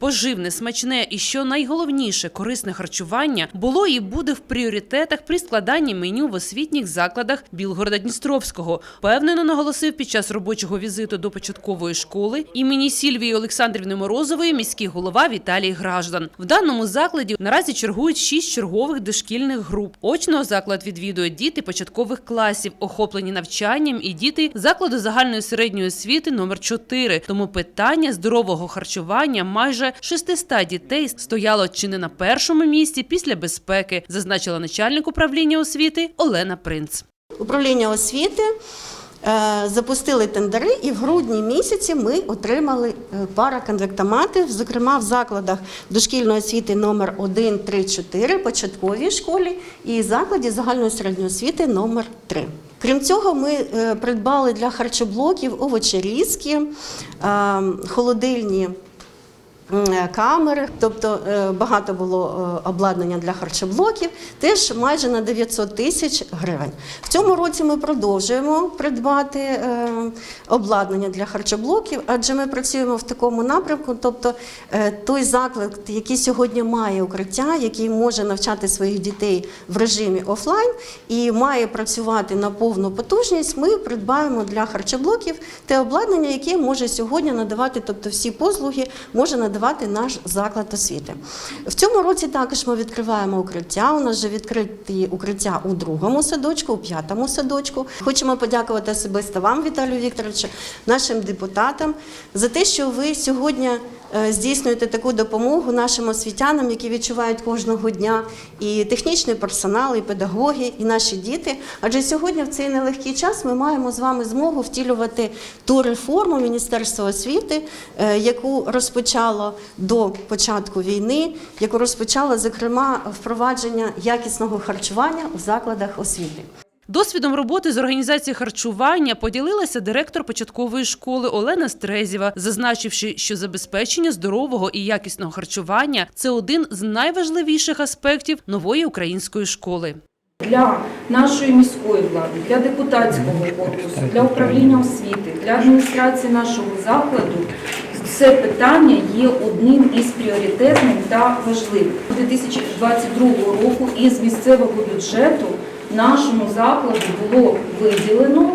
Поживне, смачне і що найголовніше корисне харчування було і буде в пріоритетах при складанні меню в освітніх закладах Білгорода Дністровського. Впевнено наголосив під час робочого візиту до початкової школи імені Сільвії Олександрівни Морозової міський голова Віталій Граждан. В даному закладі наразі чергують шість чергових дошкільних груп. Очно заклад відвідують діти початкових класів, охоплені навчанням, і діти закладу загальної середньої освіти номер 4. Тому питання здорового харчування майже 600 дітей стояло чи не на першому місці після безпеки, зазначила начальник управління освіти Олена Принц. Управління освіти е, запустили тендери, і в грудні місяці ми отримали е, параконвектомати, зокрема в закладах дошкільної освіти номер 1, 3, 4, початковій школі і закладі загальної середньої освіти номер 3. Крім цього, ми е, придбали для харчоблоків овочерізки, холодильні камери, тобто е, багато було е, обладнання для харчоблоків, теж майже на 900 тисяч гривень. В цьому році ми продовжуємо придбати е, обладнання для харчоблоків, адже ми працюємо в такому напрямку. Тобто е, той заклад, який сьогодні має укриття, який може навчати своїх дітей в режимі офлайн і має працювати на повну потужність, ми придбаємо для харчоблоків те обладнання, яке може сьогодні надавати, тобто всі послуги може надавати наш заклад освіти. В цьому році також ми відкриваємо укриття. У нас вже відкриті укриття у другому садочку, у п'ятому садочку. Хочемо подякувати особисто вам, Віталію Вікторовичу, нашим депутатам за те, що ви сьогодні здійснюєте таку допомогу нашим освітянам, які відчувають кожного дня, і технічний персонал, і педагоги, і наші діти. Адже сьогодні в цей нелегкий час ми маємо з вами змогу втілювати ту реформу Міністерства освіти, е, яку розпочало до початку війни, яку розпочало зокрема впровадження якісного харчування у закладах освіти. Досвідом роботи з організації харчування поділилася директор початкової школи Олена Стрезєва, зазначивши, що забезпечення здорового і якісного харчування це один з найважливіших аспектів нової української школи. для нашої міської влади, для депутатського корпусу, для управління освіти, для адміністрації нашого закладу це питання є одним із пріоритетних та важливих. 2022 року із місцевого бюджету нашому закладу було виділено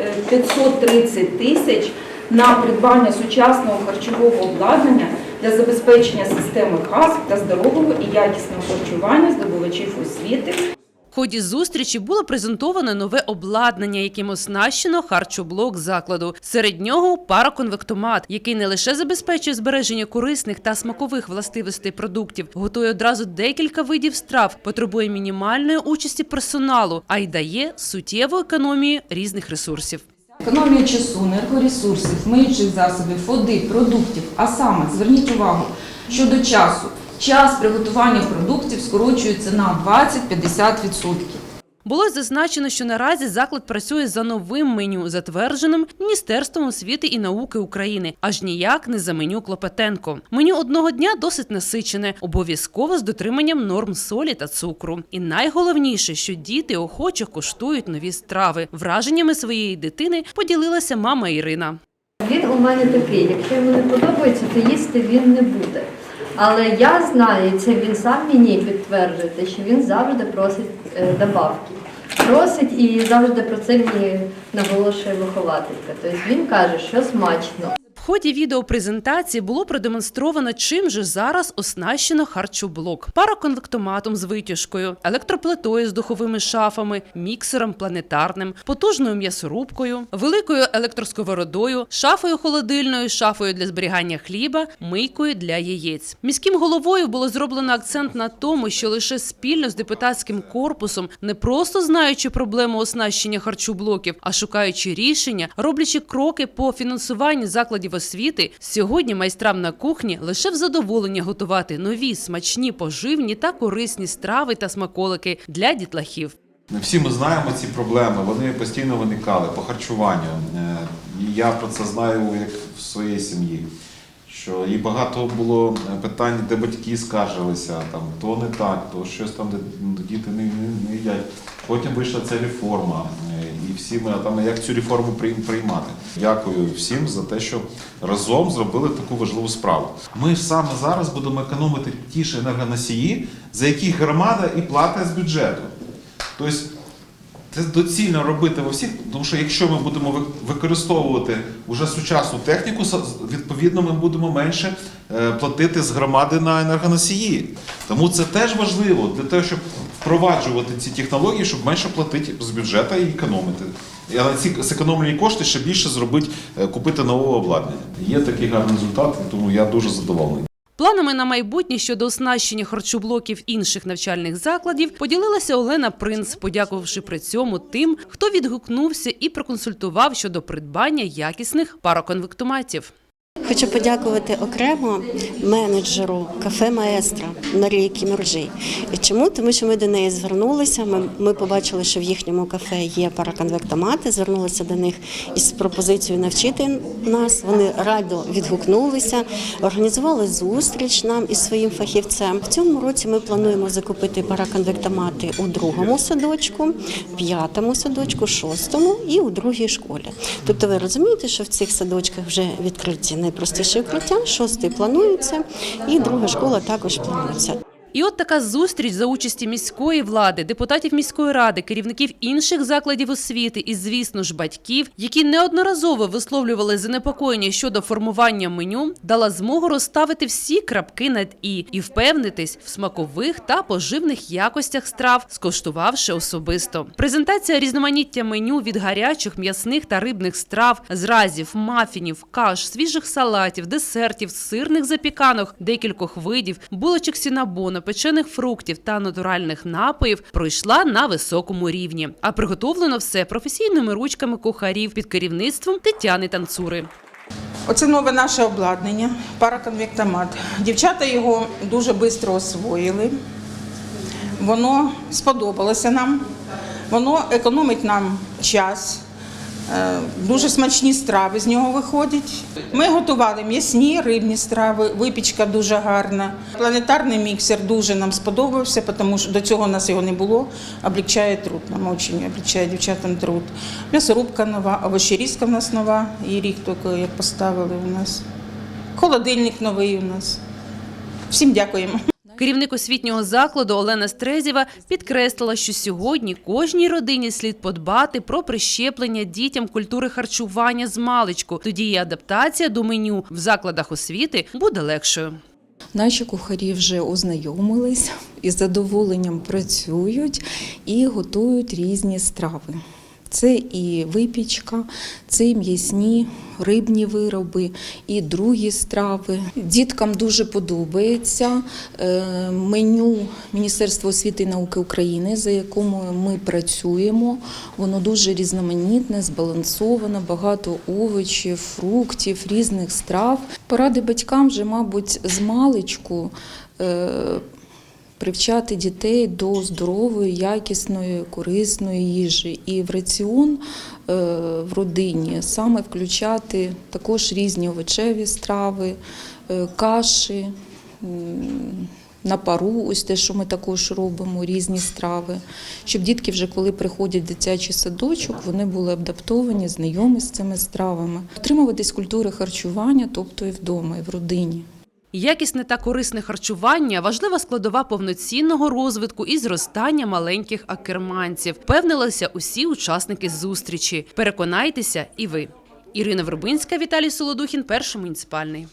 е, 530 тисяч на придбання сучасного харчового обладнання для забезпечення системи ХАСП та здорового і якісного харчування здобувачів освіти. Ході зустрічі було презентовано нове обладнання, яким оснащено харчоблок закладу. Серед нього параконвектомат, який не лише забезпечує збереження корисних та смакових властивостей продуктів, готує одразу декілька видів страв, потребує мінімальної участі персоналу, а й дає суттєву економію різних ресурсів. Економія часу, енергоресурсів, миючих засобів, води, продуктів. А саме зверніть увагу щодо часу. Час приготування продуктів скорочується на 20-50%. Було зазначено, що наразі заклад працює за новим меню, затвердженим Міністерством освіти і науки України, аж ніяк не за меню Клопотенко. Меню одного дня досить насичене, обов'язково з дотриманням норм солі та цукру. І найголовніше, що діти охоче коштують нові страви. Враженнями своєї дитини поділилася мама Ірина. Він у мене такий, якщо йому не подобається, то їсти він не буде. Але я знаю, і це він сам мені підтверджує, що він завжди просить е, добавки. Просить і завжди про це мені наголошує вихователька. Тобто він каже, що смачно. В ході відеопрезентації було продемонстровано, чим же зараз оснащено харчоблок: параконвектоматом з витяжкою, електроплитою з духовими шафами, міксером планетарним, потужною м'ясорубкою, великою електросковородою, шафою холодильною, шафою для зберігання хліба, мийкою для яєць. Міським головою було зроблено акцент на тому, що лише спільно з депутатським корпусом, не просто знаючи проблему оснащення харчоблоків, а шукаючи рішення, роблячи кроки по фінансуванню закладів освіти, сьогодні майстрам на кухні лише в задоволення готувати нові, смачні, поживні та корисні страви та смаколики для дітлахів. Всі ми знаємо ці проблеми, вони постійно виникали по харчуванню. Е, Я про це знаю як в своїй сім'ї. Що і багато було е, питань, де батьки скаржилися, там то не так, то щось там, де ну, діти не, не, не їдять. Потім вийшла ця реформа, е, і всі ми там як цю реформу приймати. Дякую всім за те, що разом зробили таку важливу справу. Ми ж саме зараз будемо економити ті ж енергоносії, за які громада і платить з бюджету. Тобто це доцільно робити во всіх, тому що якщо ми будемо ви- використовувати вже сучасну техніку, відповідно ми будемо менше е, платити з громади на енергоносії. Тому це теж важливо для того, щоб впроваджувати ці технології, щоб менше платити з бюджету і економити. І на ці зекономлені кошти ще більше зробити, е, купити нового обладнання. Є такий гарний результат, тому я дуже задоволений. Планами на майбутнє щодо оснащення харчоблоків інших навчальних закладів поділилася Олена Принц, подякувавши при цьому тим, хто відгукнувся і проконсультував щодо придбання якісних пароконвектоматів. Хочу подякувати окремо менеджеру кафе Маестра Марії Кімуржій. І чому? Тому що ми до неї звернулися. Ми, ми побачили, що в їхньому кафе є параконвектомати. Звернулися до них із пропозицією навчити нас. Вони радо відгукнулися, організували зустріч нам із своїм фахівцем. В цьому році ми плануємо закупити параконвектомати у другому садочку, п'ятому садочку, шостому і у другій школі. Тобто, ви розумієте, що в цих садочках вже відкриті найпростіші укриття, шостий планується, і друга школа також планується. І от така зустріч за участі міської влади, депутатів міської ради, керівників інших закладів освіти і, звісно ж, батьків, які неодноразово висловлювали занепокоєння щодо формування меню, дала змогу розставити всі крапки над і і впевнитись в смакових та поживних якостях страв, скоштувавши особисто. Презентація різноманіття меню від гарячих, м'ясних та рибних страв, зразів, мафінів, каш, свіжих салатів, десертів, сирних запіканок, декількох видів, булочок сінабона, печених фруктів та натуральних напоїв пройшла на високому рівні. А приготовлено все професійними ручками кухарів під керівництвом Тетяни Танцури. Оце нове наше обладнання, параконвектомат. Дівчата його дуже швидко освоїли. Воно сподобалося нам, воно економить нам час. Е, Дуже смачні страви з нього виходять. Ми готували м'ясні, рибні страви, випічка дуже гарна. Планетарний міксер дуже нам сподобався, тому що до цього у нас його не було. Облегчає труд. Нам дуже облегчає дівчатам труд. М'ясорубка нова, овощерізка в нас нова, і рік тільки як поставили у нас. Холодильник новий у нас. Всім дякуємо. Керівник освітнього закладу Олена Стрезєва підкреслила, що сьогодні кожній родині слід подбати про прищеплення дітям культури харчування з маличку. Тоді і адаптація до меню в закладах освіти буде легшою. Наші кухарі вже ознайомились із задоволенням працюють і готують різні страви. Це і випічка, це і м'ясні рибні вироби, і другі страви. Діткам дуже подобається е, меню Міністерства освіти і науки України, за якому ми працюємо. Воно дуже різноманітне, збалансоване, багато овочів, фруктів, різних страв. Поради батькам вже, мабуть, з маличку. Привчати дітей до здорової, якісної, корисної їжі і в раціон е, в родині саме включати також різні овочеві страви, е, каші, на пару, ось те, що ми також робимо, різні страви, щоб дітки вже коли приходять в дитячий садочок, вони були адаптовані, знайомі з цими стравами. Отримуватись культури харчування, тобто і вдома, і в родині. Якісне та корисне харчування важлива складова повноцінного розвитку і зростання маленьких акерманців. Впевнилися усі учасники зустрічі. Переконайтеся і ви. Ірина Вербинська, Віталій Солодухін, перший муніципальний.